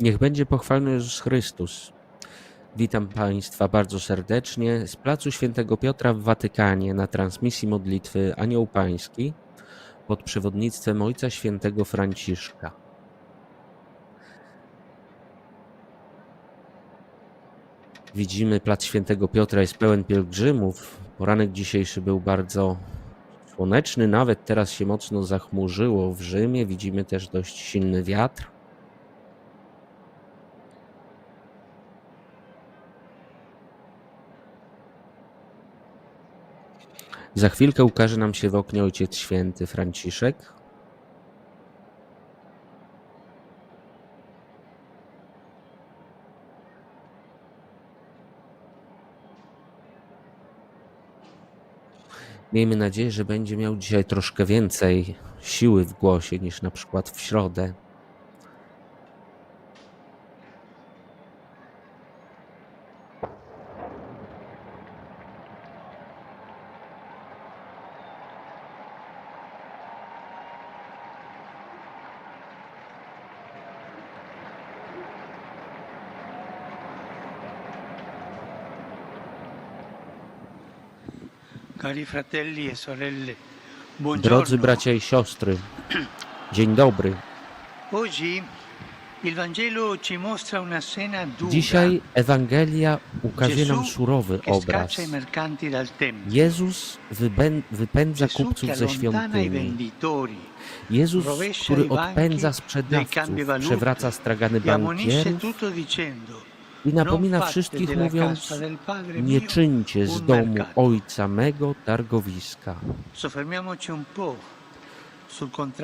Niech będzie pochwalony Jezus Chrystus. Witam Państwa bardzo serdecznie z Placu Świętego Piotra w Watykanie na transmisji modlitwy Anioł Pański pod przewodnictwem Ojca Świętego Franciszka. Widzimy Plac Świętego Piotra jest pełen pielgrzymów. Poranek dzisiejszy był bardzo słoneczny, nawet teraz się mocno zachmurzyło w Rzymie. Widzimy też dość silny wiatr. Za chwilkę ukaże nam się w oknie Ojciec Święty Franciszek. Miejmy nadzieję, że będzie miał dzisiaj troszkę więcej siły w głosie niż na przykład w środę. Drodzy bracia i siostry, dzień dobry. Dzisiaj Ewangelia ukaże nam surowy obraz. Jezus wypędza kupców ze świątyni. Jezus, który odpędza sprzedawców, przewraca stragany e bankierów i napomina wszystkich mówiąc nie czyńcie z domu. Ojca mego targowiska.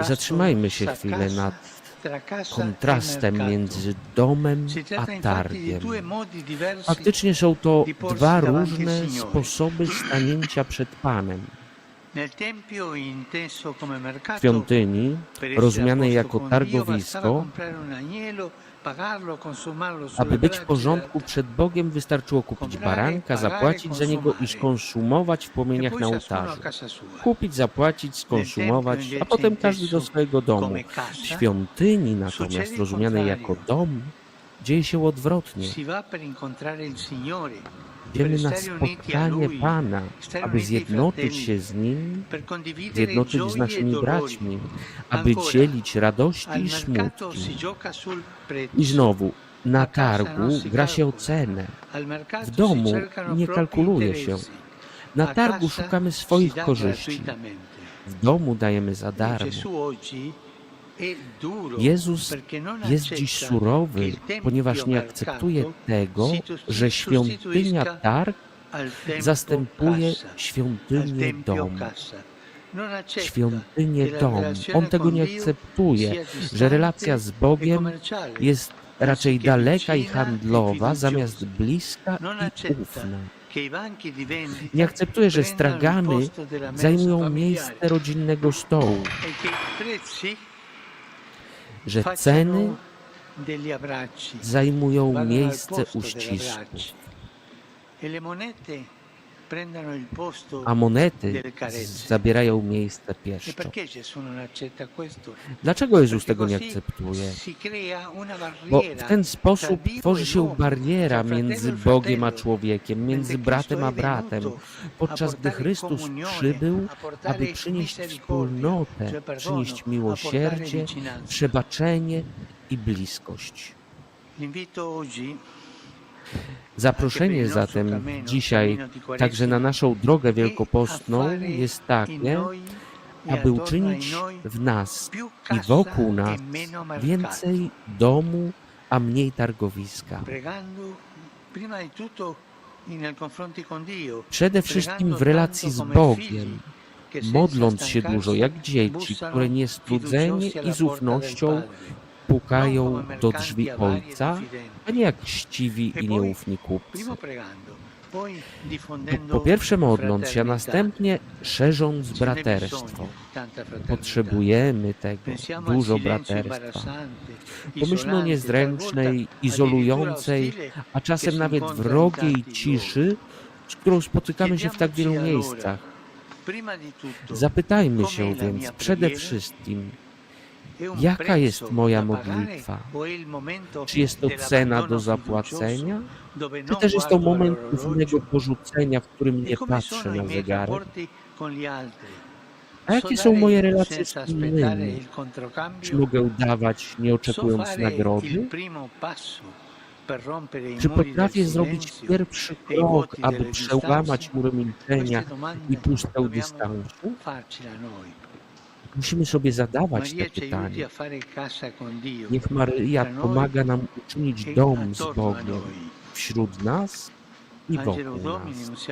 Zatrzymajmy się chwilę nad e kontrastem między domem a targiem. Faktycznie są to dwa różne sposoby stanięcia przed Panem. W świątyni, rozumianej jako targowisko, aby być w porządku przed Bogiem wystarczyło kupić baranka, zapłacić za niego i skonsumować w płomieniach na ołtarzu. Kupić, zapłacić, skonsumować, a potem każdy do swojego domu. W świątyni natomiast, rozumianej jako dom, dzieje się odwrotnie. Idziemy na spotkanie Pana, aby zjednoczyć się z Nim, zjednoczyć z e naszymi braćmi, aby dzielić radości i smutki. I znowu, na targu gra się o cenę. W domu nie kalkuluje się. Na targu szukamy swoich korzyści. W domu dajemy za darmo. Jezus jest dziś surowy, ponieważ nie akceptuje tego, że świątynia targ zastępuje świątynię dom. Świątynię dom. On tego con nie Dio akceptuje, że relacja z e Bogiem jest raczej daleka i e handlowa, zamiast bliska i ufna. Nie akceptuje, że stragany zajmują miejsce rodzinnego stołu, e che i prezzi że ceny zajmują miejsce posto a monety zabierają miejsce E pieszczot. Dlaczego Jezus tego nie akceptuje? Bo w ten sposób tworzy e się bariera między e Bogiem a człowiekiem, między bratem a bratem, podczas gdy Chrystus przybył, aby przynieść wspólnotę, przynieść miłosierdzie, przebaczenie i bliskość. Zaproszenie zatem dzisiaj także na naszą drogę wielkopostną jest takie, aby uczynić w nas i wokół nas więcej domu, a mniej targowiska. Przede wszystkim w relacji z Bogiem, modląc się dużo jak dzieci, które niestrudzenie i z ufnością pukają do drzwi Ojca, a nie jak chciwi i nieufni kupcy. Po pierwsze modląc się, a następnie szerząc braterstwo. Potrzebujemy tego, dużo braterstwa. Pomyślmy o niezręcznej, izolującej, a czasem nawet wrogiej ciszy, z którą spotykamy się w tak wielu miejscach. Zapytajmy się więc przede wszystkim, Jaka jest moja modlitwa? Czy jest to cena do zapłacenia? Czy też jest to moment pewnego porzucenia, w którym nie patrzę na zegarek? A jakie są moje relacje z innymi? Czy mogę udawać, nie oczekując nagrody? Czy potrafię zrobić pierwszy krok, aby przełamać mury milczenia i pustkę dystansu? Musimy sobie zadawać te pytania. Niech Maryja pomaga nam uczynić dom z Bogiem wśród nas i wokół nas.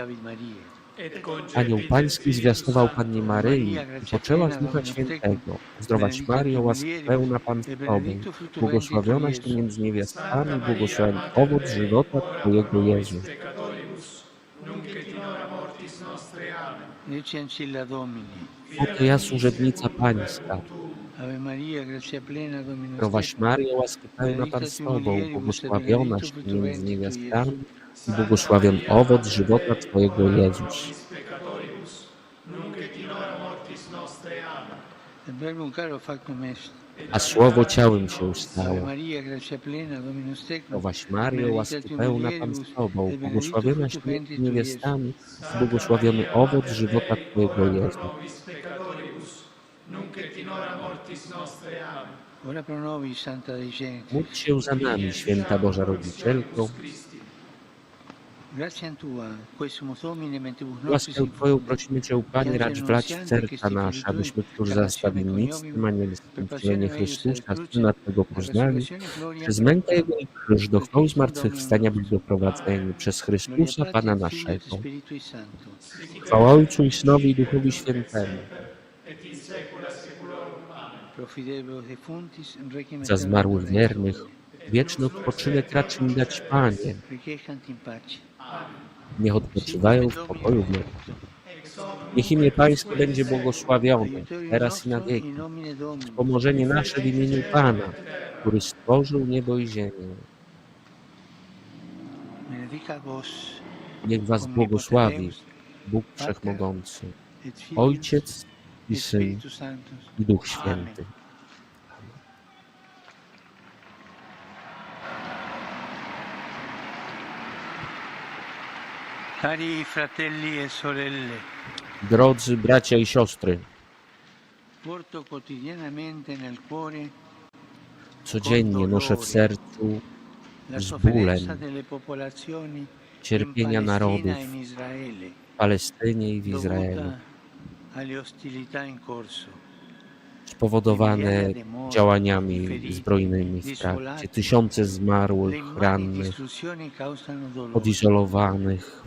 Anioł Pański zwiastował Pannie Maryi i poczęła z Ducha Świętego. Zdrowaś Maryjo, łaski pełna Pan z Tobą, błogosławionaś Ty między niewiastami, błogosławiony owoc żywota Twojego Jezus. Ecce ancilla Domini. Oto ja służebnica Pańska. Maria, Zdrowaś Maryjo, łaski pełna Pan z Tobą, błogosławionaś Ty między niewiastami i błogosławiony owoc żywota Twojego Jezus. Verbo caro factum est. A Słowo ciałem się stało. Zdrowaś Maryjo, łaski pełna Pan z Tobą, błogosławionaś między niewiastami błogosławiony owoc żywota Twojego Genti. Módl się za nami, Święta Boża Rodzicielko, Łaskę Twoją prosimy Cię, Panie, racz wlać w serca nasze, abyśmy, którzy za stawiennictwem anielskim wcielenie Chrystusa, Syna Twego poznali, przez mękę Jego i krzyż do chwały zmartwychwstania byli doprowadzeni przez Chrystusa, Pana naszego. Chwała Ojcu i Synowi i Duchowi Świętemu, za zmarłych wiernych, wieczny odpoczynek racz im dać, Panie. Niech odpoczywają w pokoju wieku. Niech imię Pańskie będzie błogosławione, teraz i na wieki. Pomożenie nasze w imieniu Pana, który stworzył niebo i ziemię. Niech Was błogosławi Bóg Wszechmogący, Ojciec i Syn i Duch Święty. Cari fratelli e sorelle, Drodzy bracia i siostry, porto quotidianamente nel cuore codziennie noszę w sercu la z sofferenza bólem delle popolazioni cierpienia narodów e in Israele, w Palestynie i w Izraelu, spowodowane działaniami zbrojnymi w trakcie. Tysiące zmarłych, rannych, odizolowanych.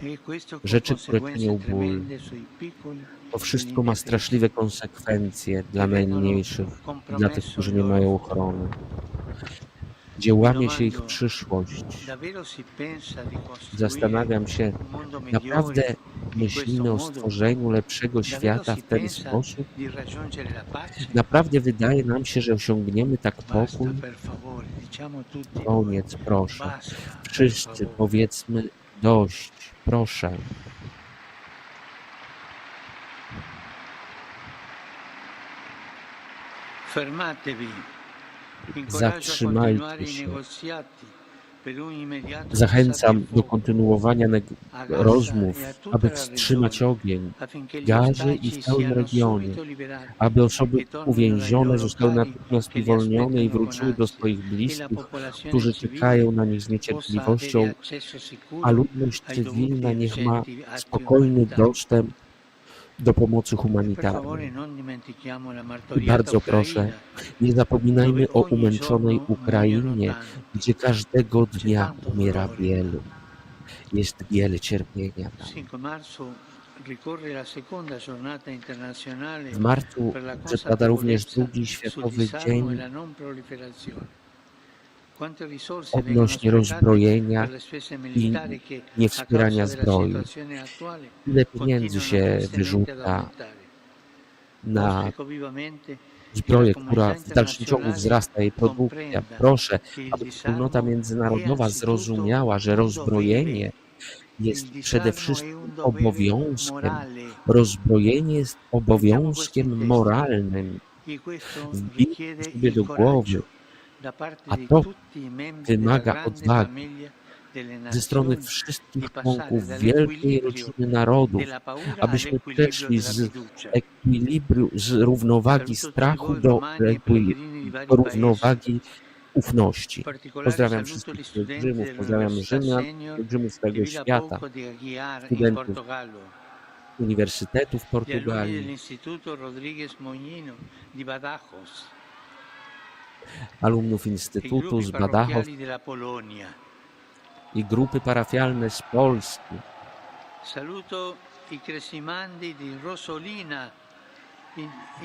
Rzeczy, które czynią ból. To wszystko ma straszliwe konsekwencje dla najmniejszych dla tych, którzy nie mają ochrony. Gdzie łamie się ich przyszłość. Zastanawiam się, naprawdę myślimy o stworzeniu lepszego świata w ten sposób? Naprawdę wydaje nam się, że osiągniemy tak pokój? Koniec, proszę. Wszyscy powiedzmy dość, proszę. Fermatevi. Zatrzymajcie się. Zachęcam do kontynuowania rozmów, aby wstrzymać ogień, gli Gazie i w całym regionie, aby osoby uwięzione zostały natychmiast uwolnione i wróciły do swoich bliskich, którzy czekają na nich z niecierpliwością, a ludność cywilna niech ma spokojny dostęp do pomocy humanitarnej. I bardzo proszę, nie zapominajmy o umęczonej Ukrainie, gdzie każdego dnia umiera wielu. Jest wiele cierpienia tam. 5 marzo ricorre la seconda giornata internazionale W marcu przypada również drugi Światowy Dzień odnośnie rozbrojenia che niewspierania zbroi. Ile pieniędzy się wyrzuca na vivamente zbroję, która w dalszym ciągu wzrasta jej produkcja. Proszę, aby wspólnota międzynarodowa zrozumiała, że rozbrojenie jest przede wszystkim obowiązkiem. Rozbrojenie jest obowiązkiem moralnym. E Wbijmy sobie do głowy, a to wymaga odwagi ze strony wszystkich członków wielkiej rodziny narodów, abyśmy przeszli z ekwilibru, z równowagi strachu do, e do równowagi ufności. Pozdrawiam wszystkich pielgrzymów, pozdrawiam Rzymian, pielgrzymów z całego świata, studentów Gli alunni Portugalii, alumnów Instytutu z Badajoz i grupy parafialne z Polski.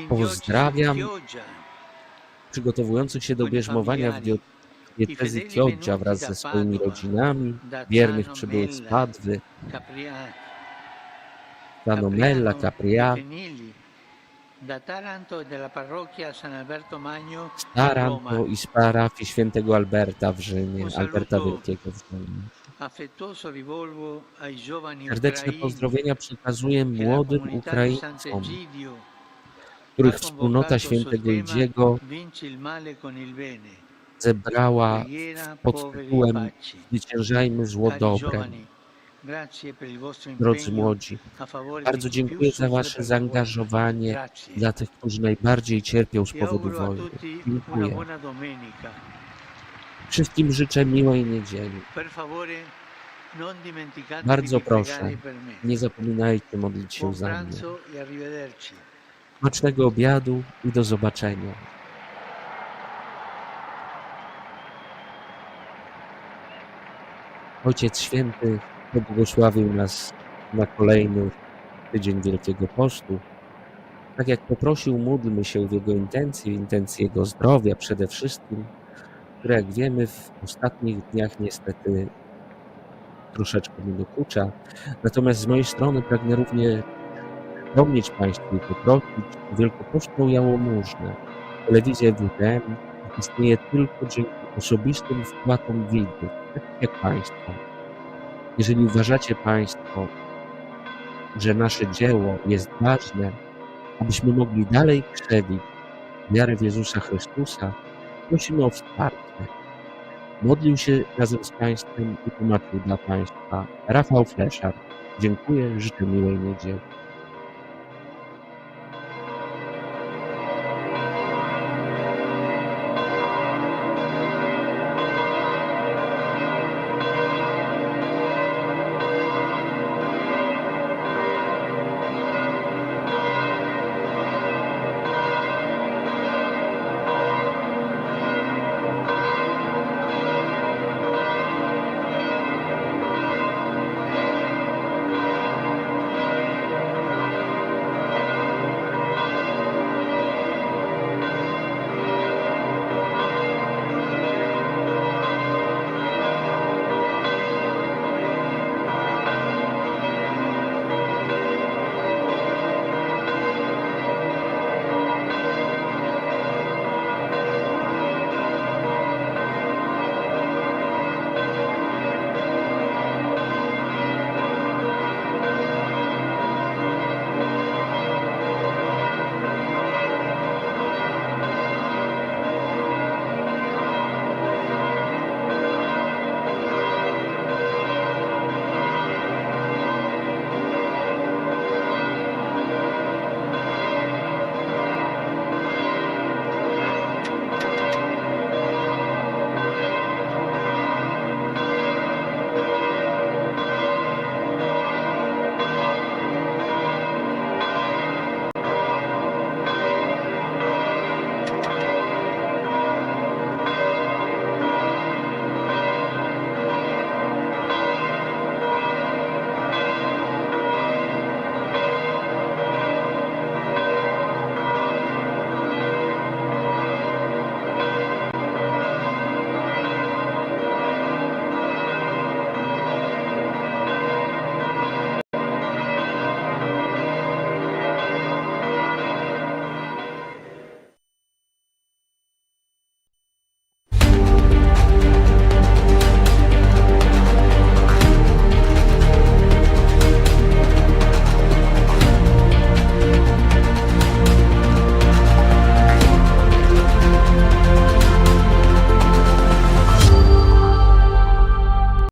Pozdrawiam. Przygotowujących się do bierzmowania w diecezji Chioggia wraz ze swoimi rodzinami, wiernych przybyłych z Padwy, Canomella, Capria, z Taranto i z parafii świętego Alberta w Rzymie, Alberta Wielkiego w Rzymie. Serdeczne pozdrowienia przekazuję młodym Ukraińcom, których wspólnota świętego Idziego zebrała pod e tytułem. Zwyciężajmy zło dobrem. Drodzy młodzi, bardzo dziękuję za wasze zaangażowanie dla tych, którzy najbardziej cierpią z powodu wojny. Dziękuję. Wszystkim życzę miłej niedzieli. Bardzo proszę, nie zapominajcie modlić się za mnie. e. Smacznego obiadu i do zobaczenia. Ojciec Święty pobłogosławił nas na kolejny tydzień Wielkiego Postu. Tak jak poprosił, módlmy się w Jego intencji, w intencji Jego zdrowia przede wszystkim, które jak wiemy w ostatnich dniach niestety troszeczkę mi dokucza. Natomiast z mojej strony pragnę również przypomnieć Państwu i poprosić o wielkopocztą jałmużnę. Telewizja WTM istnieje tylko dzięki osobistym wpłatom widzów, takich jak Państwo. Jeżeli uważacie Państwo, że nasze dzieło jest ważne, abyśmy mogli dalej krzewić wiarę w Jezusa Chrystusa, prosimy o wsparcie. Modlił się razem z Państwem i tłumaczył dla Państwa Rafał Fleszar. Dziękuję, życzę miłej niedzieli.